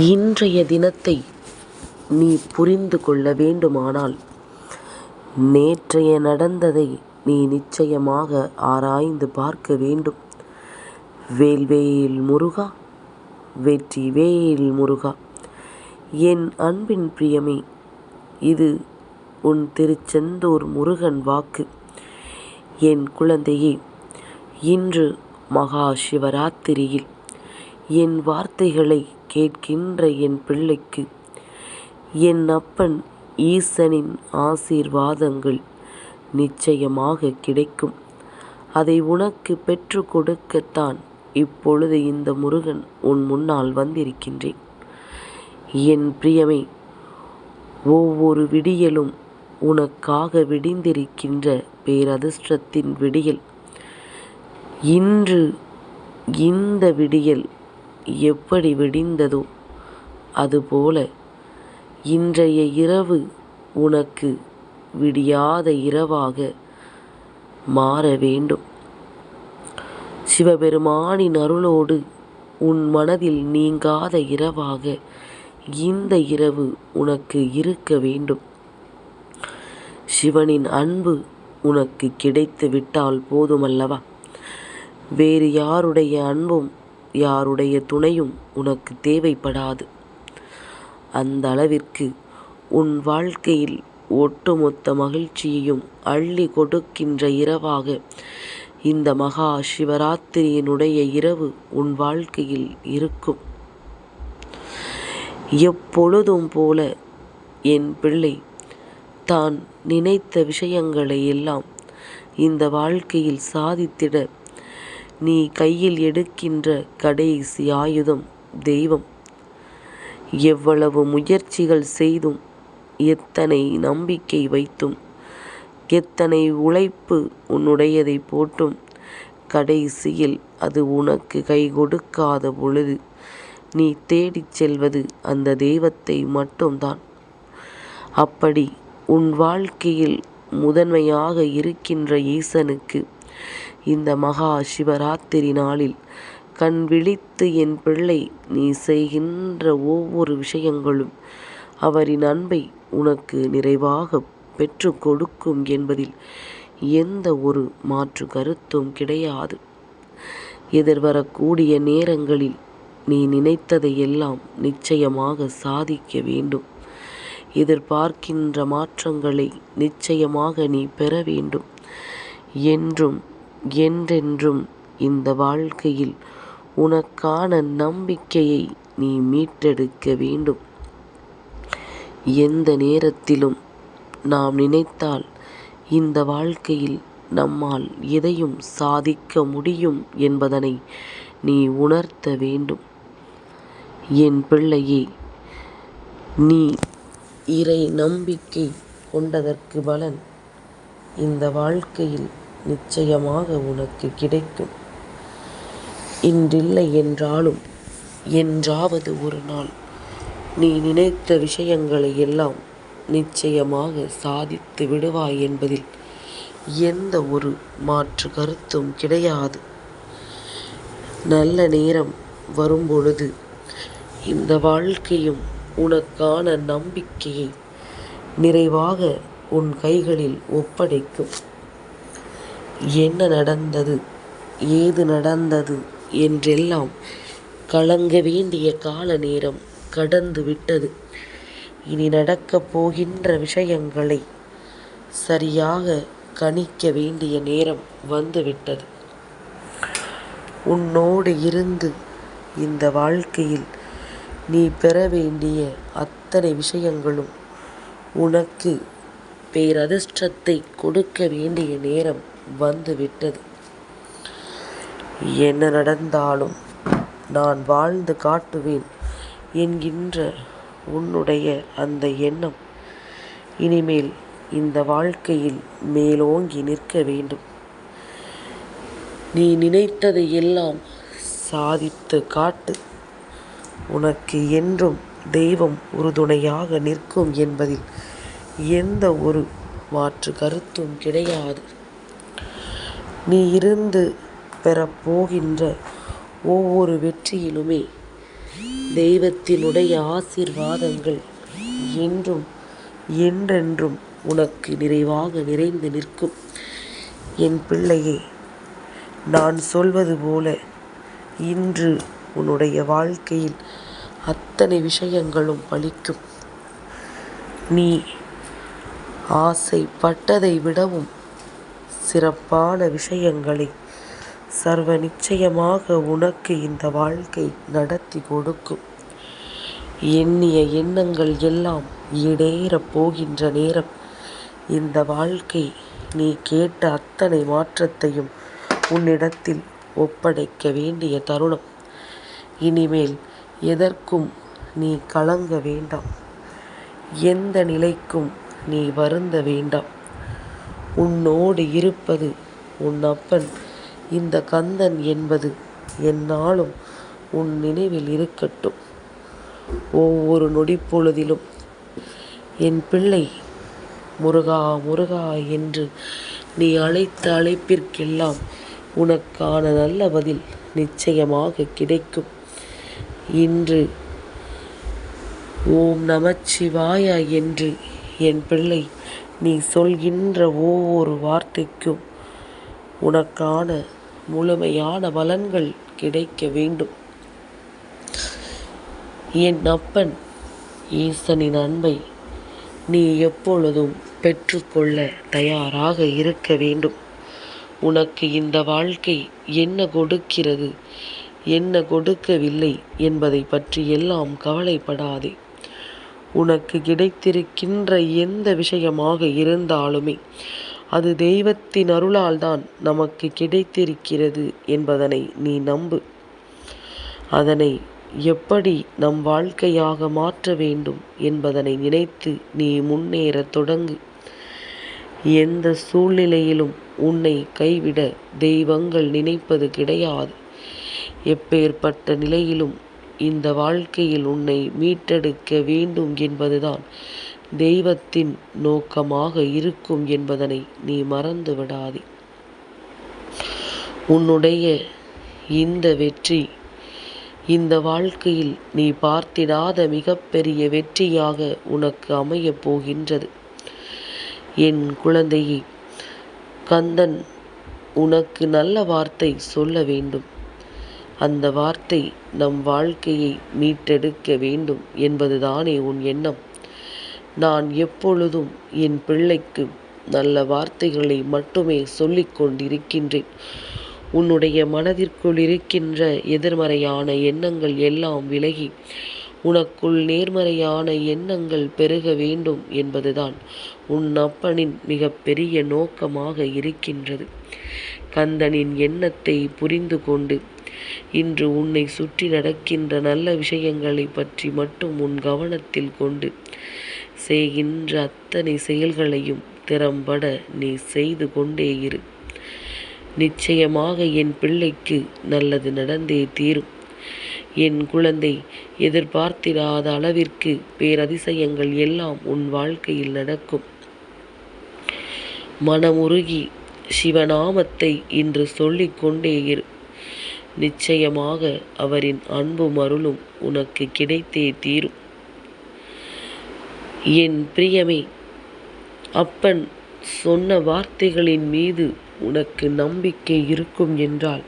இன்றைய தினத்தை நீ புரிந்து கொள்ள வேண்டுமானால் நேற்றைய நடந்ததை நீ நிச்சயமாக ஆராய்ந்து பார்க்க வேண்டும். வேல்வேல் முருகா வெற்றி வேல் முருகா என் அன்பின் பிரியமே இது உன் திருச்செந்தூர் முருகன் வாக்கு. என் குழந்தையே இன்று மகா சிவராத்திரியில் என் வார்த்தைகளை கேட்கின்ற என் பிள்ளைக்கு. என் அப்பன் ஈசனின் ஆசீர்வாதங்கள் நிச்சயமாக கிடைக்கும். அதை உனக்கு பெற்று கொடுக்கத்தான் இப்பொழுது இந்த முருகன் உன் முன்னால் வந்திருக்கின்றேன். என் பிரியமே ஒவ்வொரு விடியலும் உனக்காக விடிந்திருக்கின்ற பேரதிர்ஷ்டத்தின் விடியல். இன்று இந்த விடியல் எப்படி விடிந்ததோ அதுபோல இன்றைய இரவு உனக்கு விடியாத இரவாக மாற வேண்டும். சிவபெருமானின் அருளோடு உன் மனதில் நீங்காத இரவாக இந்த இரவு உனக்கு இருக்க வேண்டும். சிவனின் அன்பு உனக்கு கிடைத்து விட்டால் போதுமல்லவா? வேறு யாருடைய அன்பும் யாருடைய துணையும் உனக்கு தேவைப்படாது. அந்த அளவிற்கு உன் வாழ்க்கையில் ஒட்டுமொத்த மகிழ்ச்சியையும் அள்ளி கொடுக்கின்ற இரவாக இந்த மகா சிவராத்திரியினுடைய இரவு உன் வாழ்க்கையில் இருக்கும். எப்பொழுதும் போல என் பிள்ளை தான் நினைத்த விஷயங்களை எல்லாம் இந்த வாழ்க்கையில் சாதித்திட நீ கையில் எடுக்கின்ற கடைசி ஆயுதம் தெய்வம். எவ்வளவு முயற்சிகள் செய்தும் எத்தனை நம்பிக்கை வைத்தும் எத்தனை உழைப்பு உன்னுடையதை போட்டும் கடைசியில் அது உனக்கு கை கொடுக்காத பொழுது நீ தேடிச் செல்வது அந்த தெய்வத்தை மட்டும்தான். அப்படி உன் வாழ்க்கையில் முதன்மையாக இருக்கின்ற ஈசனுக்கு இந்த மகா சிவராத்திரி நாளில் கண் விழித்து என் பிள்ளை நீ செய்கின்ற ஒவ்வொரு விஷயங்களும் அவரின் அன்பை உனக்கு நிறைவாக பெற்று கொடுக்கும் என்பதில் எந்த ஒரு மாற்று கருத்தும் கிடையாது. எதிர்வரக்கூடிய நேரங்களில் நீ நினைத்ததை எல்லாம் நிச்சயமாக சாதிக்க வேண்டும். எதிர்பார்க்கின்ற மாற்றங்களை நிச்சயமாக நீ பெற வேண்டும். என்றும் என்றென்றும் இந்த வாழ்க்கையில் உனக்கான நம்பிக்கையை நீ மீட்டெடுக்க வேண்டும். எந்த நேரத்திலும் நாம் நினைத்தால் இந்த வாழ்க்கையில் நம்மால் எதையும் சாதிக்க முடியும் என்பதனை நீ உணர்த்த வேண்டும். என் பிள்ளையே நீ இறை நம்பிக்கை கொண்டதற்கு பலன். இந்த வாழ்க்கையில் நிச்சயமாக உனக்கு கிடைக்கும். இன்றில்லை என்றாலும் என்றாவது ஒரு நாள் நீ நினைத்த விஷயங்களை எல்லாம் நிச்சயமாக சாதித்து விடுவாய் என்பதில் எந்த ஒரு மாற்று கருத்தும் கிடையாது. நல்ல நேரம் வரும்பொழுது இந்த வாழ்க்கையும் உனக்கான நம்பிக்கையை நிறைவாக உன் கைகளில் ஒப்படைக்கும். என்ன நடந்தது? ஏது நடந்தது? என்றெல்லாம் கலங்க வேண்டிய கால நேரம் கடந்து விட்டது. இனி நடக்கப் போகின்ற விஷயங்களை சரியாக கணிக்க வேண்டிய நேரம் வந்துவிட்டது உன்னோடு இருந்து இந்த வாழ்க்கையில் நீ பெற வேண்டிய அத்தனை விஷயங்களும் உனக்கு பேரதிர்ஷ்டத்தை கொடுக்க வேண்டிய நேரம் வந்துவிட்டது என்ன நடந்தாலும் நான் வாழ்ந்து காட்டுவேன் என்கின்ற உன்னுடைய அந்த எண்ணம். இனிமேல் இந்த வாழ்க்கையில் மேலோங்கி நிற்க வேண்டும். நீ நினைத்ததை எல்லாம் சாதித்து காட்டு. உனக்கு என்றும் தெய்வம் உறுதுணையாக நிற்கும் என்பதில் எந்த ஒரு மாற்று கருத்தும் கிடையாது. நீ இருந்து பெறப்போகின்ற ஒவ்வொரு வெற்றியிலுமே தெய்வத்தினுடைய ஆசீர்வாதங்கள் என்றும் என்றென்றும் உனக்கு நிறைவாக நிறைந்து நிற்கும். என் பிள்ளையே நான் சொல்வது போல இன்று உன்னுடைய வாழ்க்கையில் அத்தனை விஷயங்களும் பலிக்கும். நீ ஆசைப்பட்டதை விடவும் சிறப்பான விஷயங்களை சர்வ நிச்சயமாக உனக்கு இந்த வாழ்க்கை நடத்தி கொடுக்கும். எண்ணிய எண்ணங்கள் எல்லாம் ஈடேறப் போகின்ற நேரம் இந்த வாழ்க்கை நீ கேட்ட அத்தனை மாற்றத்தையும் உன்னிடத்தில் ஒப்படைக்க வேண்டிய தருணம். இனிமேல் எதற்கும் நீ கலங்க வேண்டாம். எந்த நிலைக்கும் நீ வருந்த வேண்டாம். உன்னோடு இருப்பது உன் அப்பன். இந்த கந்தன் என்பது எந்நாளும் உன் நினைவில் இருக்கட்டும். ஒவ்வொரு நொடிப்பொழுதிலும் என் பிள்ளை முருகா முருகா என்று நீ அழைத்த அழைப்பிற்கெல்லாம் உனக்கான நல்ல பதில் நிச்சயமாக கிடைக்கும். இன்று ஓம் நமச்சிவாயா என்று என் பிள்ளை நீ சொல்கின்ற ஒவ்வொரு வார்த்தைக்கும் உனக்கான முழுமையான பலன்கள் கிடைக்க வேண்டும். என் அப்பன் ஈசனின் அன்பை நீ எப்பொழுதும் பெற்றுக்கொள்ள தயாராக இருக்க வேண்டும். உனக்கு இந்த வாழ்க்கை என்ன கொடுக்கிறது என்ன கொடுக்கவில்லை என்பதை பற்றி எல்லாம் கவலைப்படாதே. உனக்கு கிடைத்திருக்கின்ற எந்த விஷயமாக இருந்தாலுமே அது தெய்வத்தின் அருளால் தான் நமக்கு கிடைத்திருக்கிறது என்பதனை நீ நம்பு. அதனை எப்படி நம் வாழ்க்கையாக மாற்ற வேண்டும் என்பதனை நினைத்து நீ முன்னேறத் தொடங்கு. எந்த சூழ்நிலையிலும் உன்னை கைவிட தெய்வங்கள் நினைப்பது கிடையாது. எப்பேற்பட்ட நிலையிலும் இந்த வாழ்க்கையில் உன்னை மீட்டெடுக்க வேண்டும் என்பதுதான் தெய்வத்தின் நோக்கமாக இருக்கும் என்பதனை நீ மறந்து விடாதே உன்னுடைய இந்த வெற்றி இந்த வாழ்க்கையில் நீ பார்த்திடாத மிகப்பெரிய வெற்றியாக உனக்கு அமையப் போகின்றது. என் குழந்தையே கந்தன் உனக்கு நல்ல வார்த்தை சொல்ல வேண்டும். அந்த வார்த்தை நம் வாழ்க்கையை மீட்டெடுக்க வேண்டும் என்பதுதானே உன் எண்ணம். நான் எப்பொழுதும் என் பிள்ளைக்கு நல்ல வார்த்தைகளை மட்டுமே சொல்லிக் கொண்டிருக்கின்றேன். உன்னுடைய மனதிற்குள் இருக்கின்ற எதிர்மறையான எண்ணங்கள் எல்லாம் விலகி உனக்குள் நேர்மறையான எண்ணங்கள் பெருக வேண்டும் என்பதுதான் உன் அப்பனின் மிகப்பெரிய நோக்கமாக இருக்கின்றது. கந்தனின் எண்ணத்தை புரிந்து கொண்டு இன்று உன்னை சுற்றி நடக்கின்ற நல்ல விஷயங்களை பற்றி மட்டும் உன் கவனத்தில் கொண்டு செய்கின்ற அத்தனை செயல்களையும் திறம்பட நீ செய்து கொண்டே இரு. நிச்சயமாக என் பிள்ளைக்கு நல்லது நடந்தே தீரும். என் குழந்தை எதிர்பார்த்திராத அளவிற்கு பேரதிசயங்கள் எல்லாம் உன் வாழ்க்கையில் நடக்கும். மனமுருகி சிவநாமத்தை இன்று சொல்லிக் கொண்டே இரு. நிச்சயமாக அவரின் அன்பும் அருளும் உனக்கு கிடைத்தே தீரும். என் பிரியமே அப்பன் சொன்ன வார்த்தைகளின் மீது உனக்கு நம்பிக்கை இருக்கும் என்றால்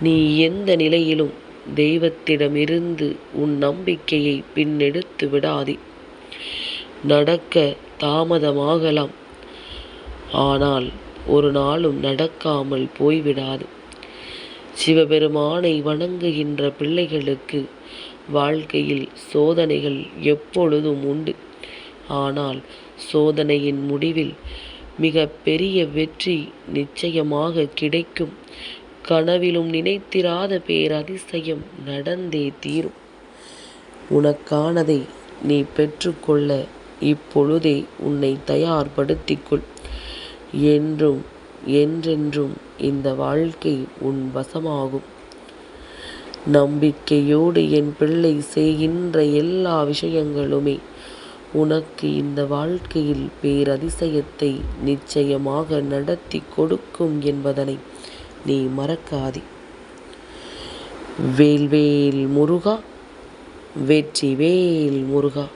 நீ எந்த நிலையிலும் தெய்வத்திடமிருந்து உன் நம்பிக்கையை பின்னெடுத்து விடாதே. நடக்க தாமதமாகலாம். ஆனால் ஒரு நாளும் நடக்காமல் போய்விடாது. சிவபெருமானை வணங்குகின்ற பிள்ளைகளுக்கு வாழ்க்கையில் சோதனைகள் எப்பொழுதும் உண்டு. ஆனால் சோதனையின் முடிவில் மிக பெரிய வெற்றி நிச்சயமாக கிடைக்கும். கனவிலும் நினைத்திராத பேரதிசயம் நடந்தே தீரும். உனக்கானதை நீ பெற்றுக்கொள்ள இப்பொழுதே உன்னை தயார்படுத்திக்கொள் என்றும் என்றென்றும் இந்த வாழ்க்கை உன் வசமாகும். நம்பிக்கையோடு என் பிள்ளை செய்கின்ற எல்லா விஷயங்களுமே உனக்கு இந்த வாழ்க்கையில் பேரதிசயத்தை நிச்சயமாக நடத்தி கொடுக்கும் என்பதனை நீ மறக்காதே. வேல்வேல் முருகா வெற்றிவேல் முருகா.